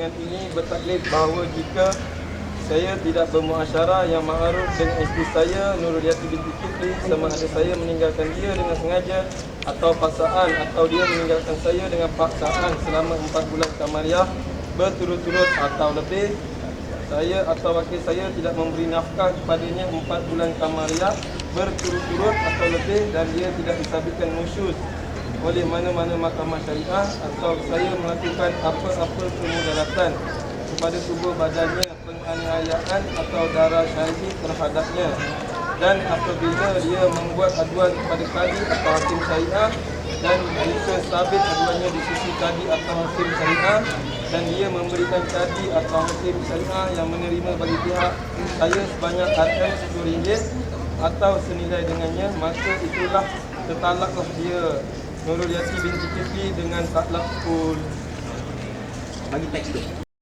dengan ini bertaklid bahawa jika saya tidak bermuasyarah yang ma'aruf dengan isteri saya Nurul Yati binti Kifli sama ada saya meninggalkan dia dengan sengaja atau paksaan atau dia meninggalkan saya dengan paksaan selama 4 bulan kamariah berturut-turut atau lebih saya atau wakil saya tidak memberi nafkah kepadanya 4 bulan kamariah berturut-turut atau lebih dan dia tidak disabitkan nusyus oleh mana-mana mahkamah syariah atau saya melakukan apa-apa kemudaratan kepada tubuh badannya penganiayaan atau darah syahid terhadapnya. Dan apabila dia membuat aduan kepada kadi atau hakim syariah dan jika sabit aduannya di sisi kadi atau hakim syariah dan dia memberikan kadi atau hakim syariah yang menerima bagi pihak saya sebanyak RM10 atau senilai dengannya maka itulah tertalaklah dia Nurul Yati binti Kifli dengan taklak full Bagi teks tu.